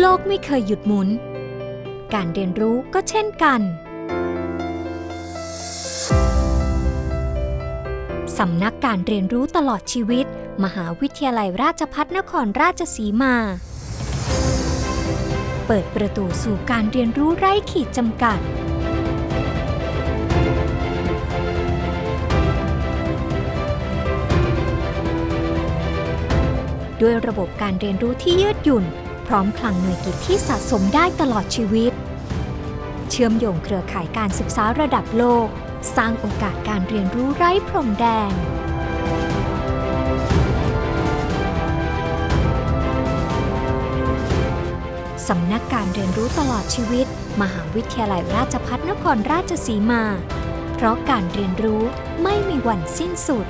โลกไม่เคยหยุดหมุน การเรียนรู้ก็เช่นกัน สำนักการเรียนรู้ตลอดชีวิต มหาวิทยาลัยราชพัฒนครราชสีมา เปิดประตูสู่การเรียนรู้ไร้ขีดจำกัดด้วยระบบการเรียนรู้ที่ยืดหยุ่น พร้อมคลังหน่วยกิตที่สะสมได้ตลอดชีวิต เชื่อมโยงเครือข่ายการศึกษาระดับโลก สร้างโอกาสการเรียนรู้ไร้พรมแดนสำนักการเรียนรู้ตลอดชีวิต มหาวิทยาลัยราชพัฒนครราชสีมา เพราะการเรียนรู้ไม่มีวันสิ้นสุด